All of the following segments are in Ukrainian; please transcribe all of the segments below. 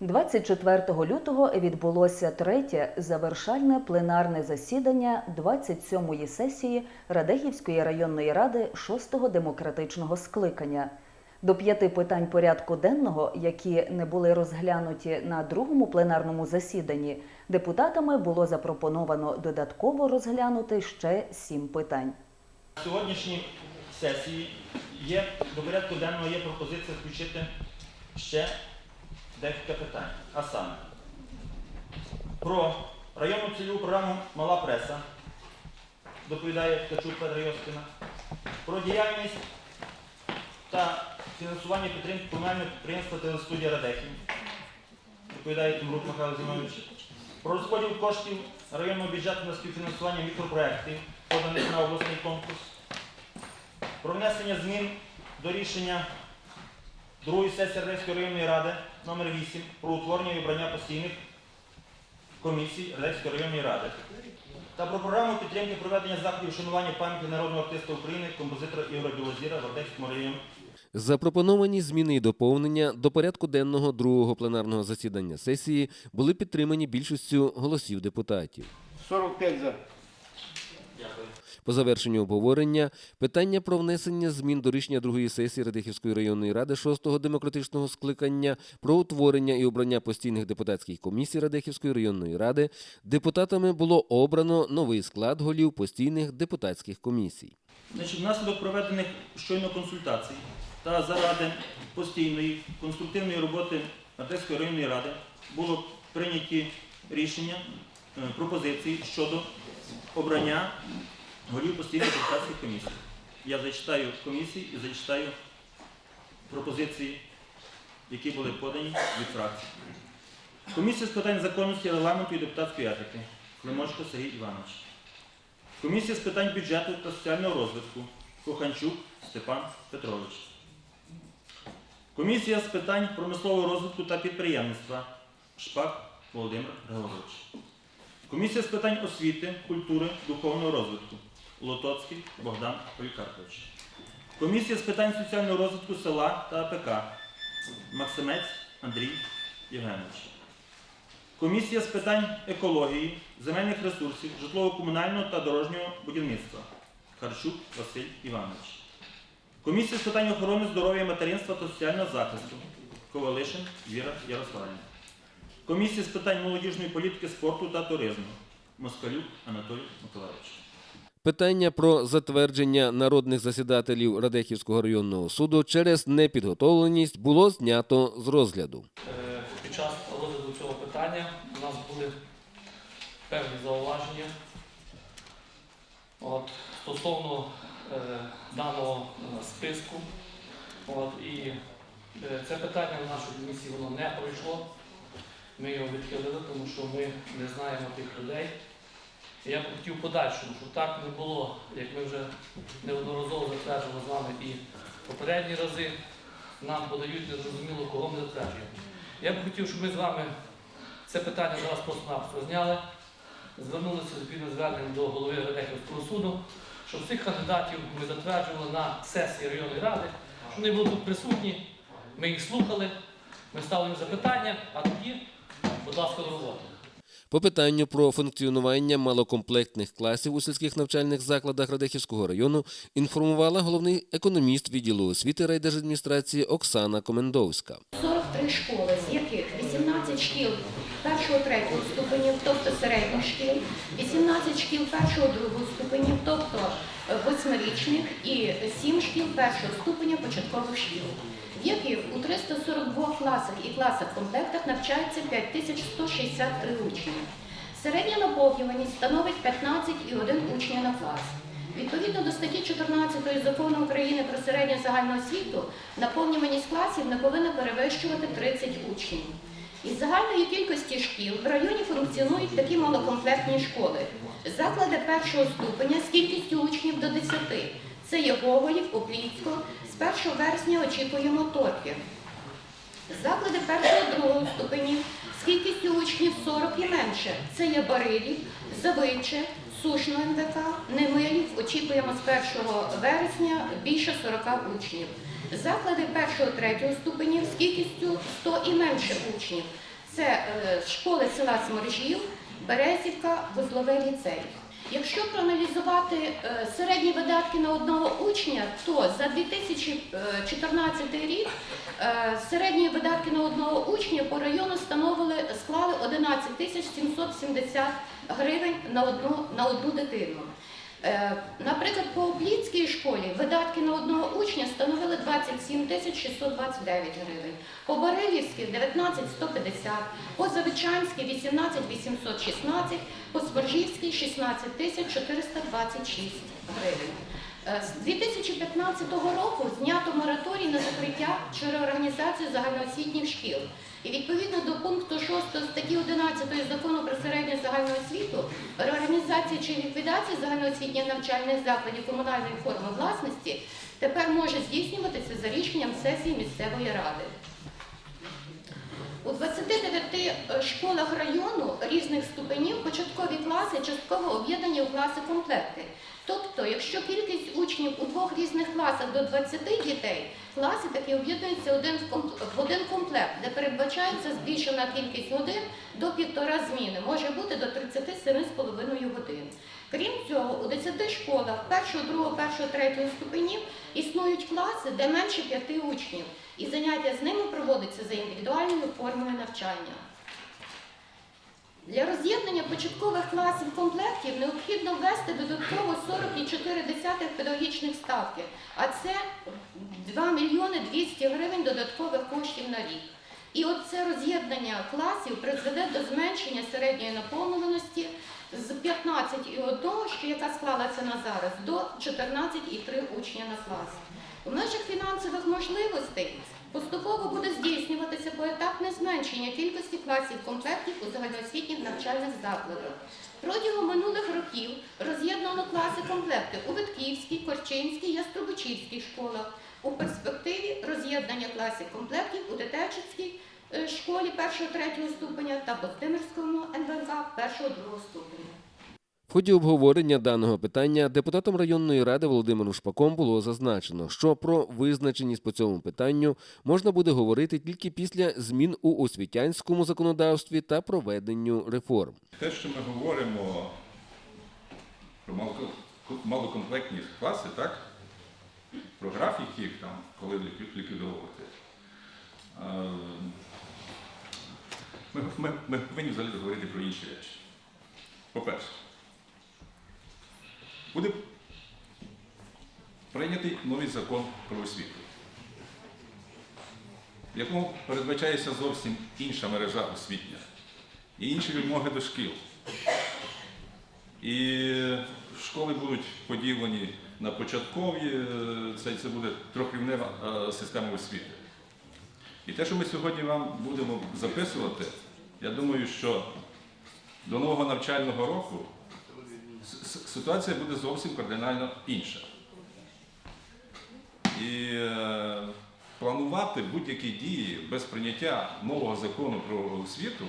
24 лютого відбулося третє завершальне пленарне засідання 27-ї сесії Радехівської районної ради 6-го демократичного скликання. До п'яти питань порядку денного, які не були розглянуті на другому пленарному засіданні, депутатами було запропоновано додатково розглянути ще сім питань. Сьогоднішній сесії є до порядку денного є пропозиція включити ще декілька питань. А саме про районну цільову програму Мала преса доповідає Ткачук Петра Йосипівна, про діяльність та фінансування підтримки комунального підприємства Телестудія Радехів, доповідає Тимрук Михайло Зінович, про розподіл коштів районного бюджету на співфінансування мікропроєктів, поданих на обласний конкурс, про внесення змін до рішення другої сесії Радецької районної ради номер 8 про утворення і обрання постійних комісій Радецької районної ради та про програму підтримки проведення заходів вшанування пам'яті народного артиста України, композитора Ігоря Білозіра в Радецькому районі. Запропоновані зміни і доповнення до порядку денного другого пленарного засідання сесії були підтримані більшістю голосів депутатів. 45 за. По завершенню обговорення питання про внесення змін до рішення другої сесії Радихівської районної ради 6-го демократичного скликання про утворення і обрання постійних депутатських комісій Радихівської районної ради депутатами було обрано новий склад голів постійних депутатських комісій. Значить, внаслідок проведених щойно консультацій та заради постійної конструктивної роботи Артезької районної ради було прийняті рішення, е, пропозиції щодо обрання голів постійних депутатських комісій. Я зачитаю комісії і зачитаю пропозиції, які були подані від фракцій. Комісія з питань законності, регламенту і депутатської етики. Климочко Сергій Іванович. Комісія з питань бюджету та соціального розвитку Коханчук Степан Петрович. Комісія з питань промислового розвитку та підприємництва Шпак Володимир Григорович. Комісія з питань освіти, культури, духовного розвитку Лотоцький Богдан Полікарпович. Комісія з питань соціального розвитку села та АПК Максимець Андрій Євгенович. Комісія з питань екології, земельних ресурсів, житлово-комунального та дорожнього будівництва. Харчук Василь Іванович. Комісія з питань охорони здоров'я, материнства та соціального захисту. Ковалишин Віра Ярославівна. Комісія з питань молодіжної політики, спорту та туризму. Москалюк Анатолій Миколаївич. Питання про затвердження народних засідателів Радехівського районного суду через непідготовленість було знято з розгляду. Е, Під час розгляду цього питання у нас були певні зауваження от, стосовно е, даного е, списку. От, і е, це питання в нашій комісії воно не пройшло. Ми його відхилили, тому що ми не знаємо тих людей. Я б хотів подальшому, щоб так не було, як ми вже неодноразово затверджували з вами і попередні рази, нам подають незрозуміло, кого ми затверджуємо. Я б хотів, щоб ми з вами це питання зараз просто-напросто зняли, звернулися відповідно зверненням до голови Радехівського суду, щоб цих кандидатів ми затверджували на сесії районної ради, щоб вони були тут присутні, ми їх слухали, ми ставили запитання, а тоді, будь ласка, до роботи. По питанню про функціонування малокомплектних класів у сільських навчальних закладах Радехівського району інформувала головний економіст відділу освіти райдержадміністрації Оксана Комендовська. 43 школи, з яких 18 шкіл першого третього ступенів, тобто середніх шкіл, 18 шкіл першого другого ступенів, тобто восьмирічних, і 7 шкіл першого ступеня початкових шкіл, в яких у 342 класах і класах комплектах навчається 5163 учні. Середня наповнюваність становить 15,1 учня на клас. Відповідно до статті 14 закону України про середню загальну освіту, наповнюваність класів не повинна перевищувати 30 учнів. Із загальної кількості шкіл в районі функціонують такі малокомплектні школи. Заклади першого ступеня з кількістю учнів до 10. Це є Гоголів. З 1 вересня очікуємо торки. Заклади першого другого ступенів з кількістю учнів 40 і менше. Це є Барилів, Завиче, Сушно МВК, Немилів. Очікуємо з 1 вересня більше 40 учнів. Заклади першого-третього ступенів з кількістю 100 і менше учнів. Це е, школи села Сморжів, Березівка, Вузловий ліцей. Якщо проаналізувати е, середні видатки на одного учня, то за 2014 рік е, середні видатки на одного учня по району становили склали 11 тисяч 770 гривень на одну, на одну дитину. Е, Наприклад, по Опліцькій школі видатки на одного учня становили 27 тисяч 629 гривень, по Барилівській 19 150, по Завичанській 18 816, по Споржівській 16 тисяч 426 гривень. Е, З 2015 року знято мораторій на закриття чи реорганізацію загальноосвітніх шкіл. І відповідно до пункту 6 статті 11 закону про середню загальну освіту, реорганізація чи ліквідація загальноосвітніх навчальних закладів комунальної форми власності тепер може здійснюватися за рішенням сесії місцевої ради. У 29 школах району різних ступенів початкові класи частково об'єднані у класи комплекти. Тобто, якщо кількість учнів у двох різних класах до 20 дітей, класи такі об'єднуються в один комплект, де передбачається збільшена кількість годин до півтора зміни, може бути до 37,5 годин. Крім цього, у 10 школах першого, другого, першого, третього ступенів існують класи, де менше п'яти учнів, і заняття з ними проводиться за індивідуальною формою навчання. Для роз'єднання початкових класів комплектів необхідно ввести додатково 40,4 педагогічних ставки, а це 2 мільйони 200 гривень додаткових коштів на рік. І от це роз'єднання класів призведе до зменшення середньої наповненості з 15,1, що яка склалася на зараз, до 14,3 учня на клас. У межах фінансових можливостей поступово буде здійснюватися поетапне зменшення кількості класів комплектів у загальноосвітніх навчальних закладах. Протягом минулих років роз'єднано класи комплекти у Витківській, Корчинській, Яструбичівській школах. У перспективі роз'єднання класів комплектів у Детечицькій е, школі 1-3 ступеня та Боздимирському НВК 1-2 ступеня. В ході обговорення даного питання депутатом районної ради Володимиром Шпаком було зазначено, що про визначеність по цьому питанню можна буде говорити тільки після змін у освітянському законодавстві та проведенню реформ. Те, що ми говоримо про малоко- малокомплектні класи, так? Про графік їх там, коли лікві- ліквідовувати. Ми, ми, повинні взагалі говорити про інші речі. По-перше, буде прийнятий новий закон про освіту, в якому передбачається зовсім інша мережа освітня і інші вимоги до шкіл. І школи будуть поділені на початкові, е, це, це буде трьохрівнева е, система освіти. І те, що ми сьогодні вам будемо записувати, я думаю, що до нового навчального року ситуація буде зовсім кардинально інша. І е, планувати будь-які дії без прийняття нового закону про освіту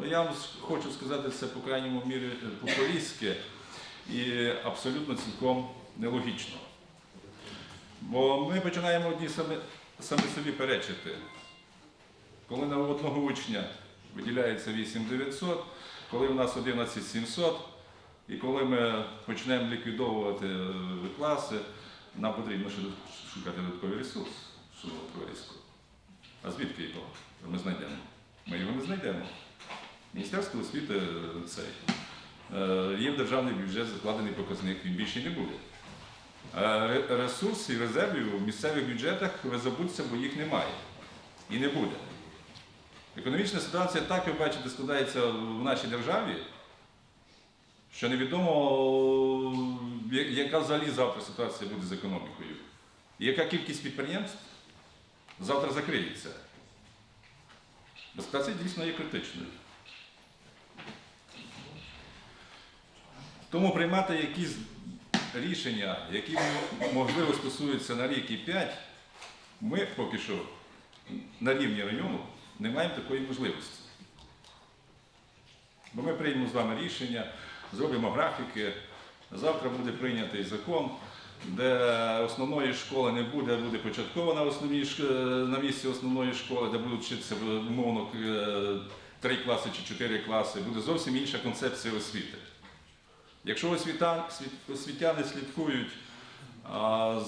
Ну, Я вам хочу сказати це по крайньому мірі е, популістське і абсолютно цілком нелогічно. Бо ми починаємо одні самі, самі собі перечити. Коли на одного учня виділяється 8900, коли в нас 11700, і коли ми почнемо ліквідовувати е, класи, нам потрібно шукати додатковий ресурс, шановне товариство. А звідки його ми знайдемо? Ми його не знайдемо. Міністерство освіти е, цей. е, Є в державний бюджет закладений показник, він більше не буде. Е, ре- Ресурсів, резервів в місцевих бюджетах ви забудьте, бо їх немає. І не буде. Економічна ситуація так, ви бачите, складається в нашій державі, що невідомо, яка взагалі завтра ситуація буде з економікою. І яка кількість підприємств завтра закриється. Бо ситуація дійсно є критичною. Тому приймати якісь рішення, які можливо стосуються на рік і п'ять, ми поки що на рівні району не маємо такої можливості. Бо ми приймемо з вами рішення, зробимо графіки, завтра буде прийнятий закон, де основної школи не буде, а буде початкова на, основній, на місці основної школи, де будуть вчитися умовно е, три класи чи чотири класи, буде зовсім інша концепція освіти. Якщо освітяни слідкують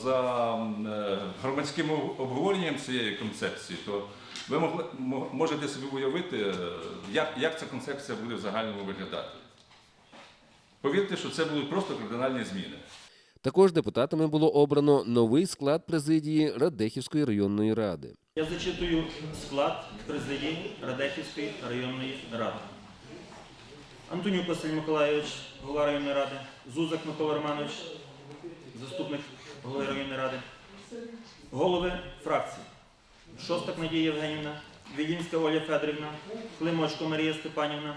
за е, громадським обговоренням цієї концепції, то ви могли, можете собі уявити, е, як, як ця концепція буде в загальному виглядати. Повірте, що це будуть просто кардинальні зміни. Також депутатами було обрано новий склад президії Радехівської районної ради. Я зачитую склад президії Радехівської районної ради. Антонюк Василь Миколайович, голова районної ради, Зузак Микола Романович, заступник голови районної ради, голови фракцій. Шостак Надія Євгенівна, Вілінська Оля Федорівна, Климочко Марія Степанівна,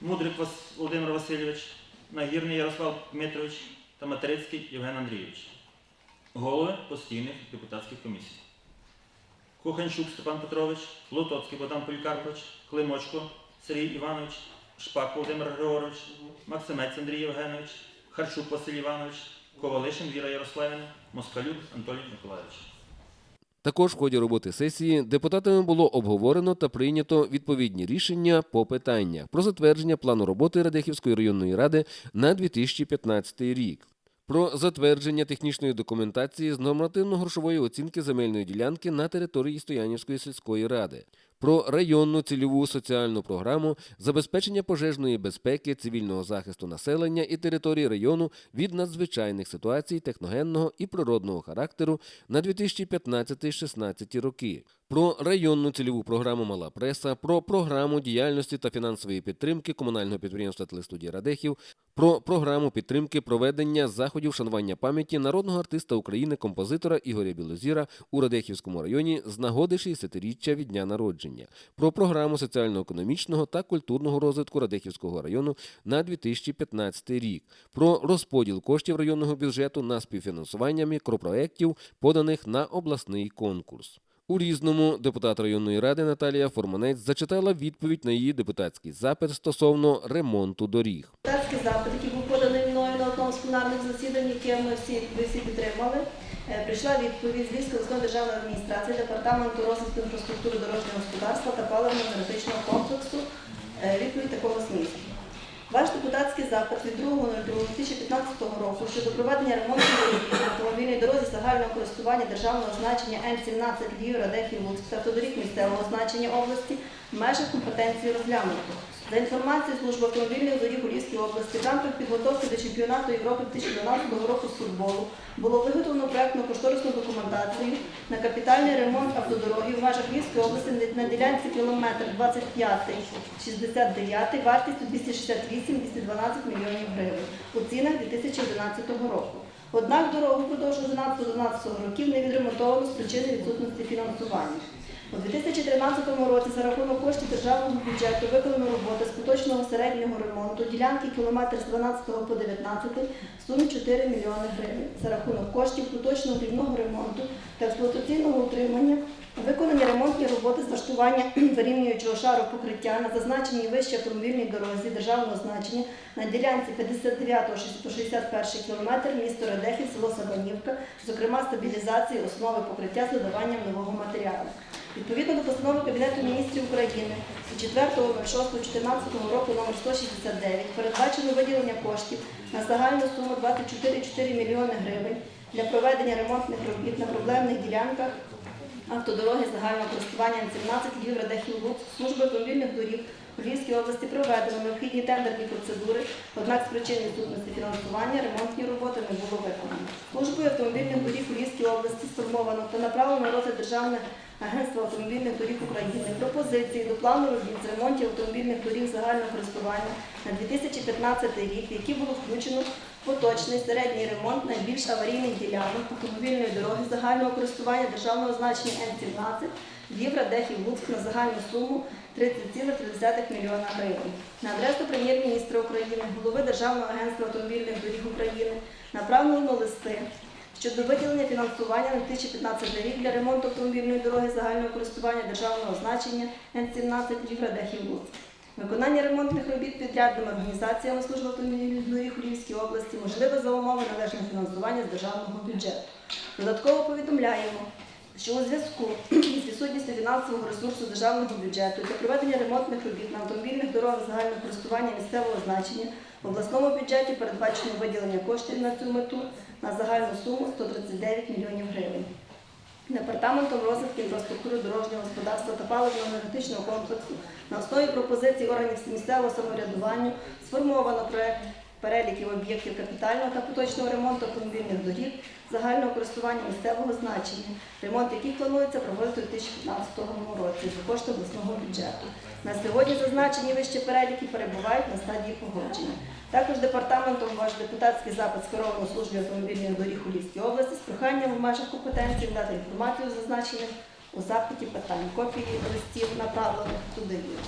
Мудрик Володимир Васильович, Нагірний Ярослав Дмитрович та Материцький Євген Андрійович. Голови постійних депутатських комісій. Куханчук Степан Петрович, Лотоцький Богдан Полікарпович, Климочко Сергій Іванович, Шпак Володимир Григорович, Максимець Андрій Євгенович, Харчук Василь Іванович, Ковалишин Віра Ярославівна, Москалюк Анатолій Миколаївич. Також в ході роботи сесії депутатами було обговорено та прийнято відповідні рішення по питаннях про затвердження плану роботи Радехівської районної ради на 2015 рік. Про затвердження технічної документації з нормативно-грошової оцінки земельної ділянки на території Стоянівської сільської ради, про районну цільову соціальну програму забезпечення пожежної безпеки, цивільного захисту населення і території району від надзвичайних ситуацій техногенного і природного характеру на 2015-16 роки, про районну цільову програму Мала преса, про програму діяльності та фінансової підтримки комунального підприємства Телестудія Радехів, про програму підтримки проведення заходів шанування пам'яті народного артиста України, композитора Ігоря Білозіра у Радехівському районі з нагоди 60-річчя від дня народження, про програму соціально-економічного та культурного розвитку Радехівського району на 2015 рік, про розподіл коштів районного бюджету на співфінансування мікропроєктів, поданих на обласний конкурс. У різному депутат районної ради Наталія Форманець зачитала відповідь на її депутатський запит стосовно ремонту доріг. Депутатський запит, який був поданий мною на одному з пленарних засідань, яке ми всі, ви всі підтримали, е, прийшла відповідь з Львівської обласної державної адміністрації, департаменту розвитку інфраструктури дорожнього господарства та паливно-енергетичного комплексу. Е, Відповідь такого змісту. Ваш депутатський запит від 2.02.2015 року щодо проведення ремонту автомобільної дорозі загального користування державного значення Н-17 Львів, Радехів, Луцьк та автодоріг місцевого значення області в межах компетенції розглянуто. За інформацією Служби автомобільних доріг у Львівській області, в рамках підготовки до чемпіонату Європи 2012 року з футболу було виготовлено проектну кошторисну документацію на капітальний ремонт автодороги в межах Львівської області на ділянці кілометр 25-69 вартістю 268-212 мільйонів гривень у цінах 2011 року. Однак дорогу впродовж 11-12 років не відремонтовано з причини відсутності фінансування. У 2013 році за рахунок коштів державного бюджету виконано роботи з поточного середнього ремонту ділянки кілометр з 12 по 19 в сумі 4 мільйони гривень. За рахунок коштів поточного дрібного ремонту та експлуатаційного утримання виконані ремонтні роботи з влаштування вирівнюючого шару покриття на зазначеній вище автомобільній дорозі державного значення на ділянці 59 по 61 кілометр місто Радехів, село Сабанівка, зокрема стабілізації основи покриття з додаванням нового матеріалу. Відповідно до постанови Кабінету міністрів України від 4.06.14 року номер 169 передбачено виділення коштів на загальну суму 24,4 мільйони гривень для проведення ремонтних робіт на проблемних ділянках автодороги загального користування Н-17 Львів, Радехів, Луцьк, служби автомобільних доріг у Львівській області проведено необхідні тендерні процедури, однак з причин відсутності фінансування ремонтні роботи не було виконано. Службою автомобільних доріг у Львівській області сформовано та направлено розгляд Державне агентство автомобільних доріг України пропозиції до плану робіт з ремонтів автомобільних доріг загального користування на 2015 рік, в які було включено поточний середній ремонт найбільш аварійних ділянок автомобільної дороги загального користування державного значення Н-17 Львів, Радехів, Луцьк на загальну суму 30,3 мільйона гривень. На адресу прем'єр-міністра України, голови Державного агентства автомобільних доріг України направлено листи щодо виділення фінансування на 2015 рік для ремонту автомобільної дороги загального користування державного значення Н-17 Львів, Радехів, Луцьк. Виконання ремонтних робіт підрядними організаціями служби у Львівській області можливе за умови належного фінансування з державного бюджету. Додатково повідомляємо, що у зв'язку із відсутністю фінансового ресурсу державного бюджету для проведення ремонтних робіт на автомобільних дорогах загального користування місцевого значення в обласному бюджеті передбачено виділення коштів на цю мету на загальну суму 139 мільйонів гривень. Департаментом розвитку інфраструктури дорожнього господарства та паливно-енергетичного комплексу на основі пропозицій органів місцевого самоврядування сформовано проект переліків об'єктів капітального та поточного ремонту автомобільних доріг загального користування місцевого значення, ремонт яких планується проводити у 2015 році за кошти обласного бюджету. На сьогодні зазначені вище переліки перебувають на стадії погодження. Також департаментом ваш депутатський запит скеровано службі автомобільних доріг у Львівській області з проханням в межах компетенції дати інформацію зазначених у запиті питань. Копії листів направлених туди. є.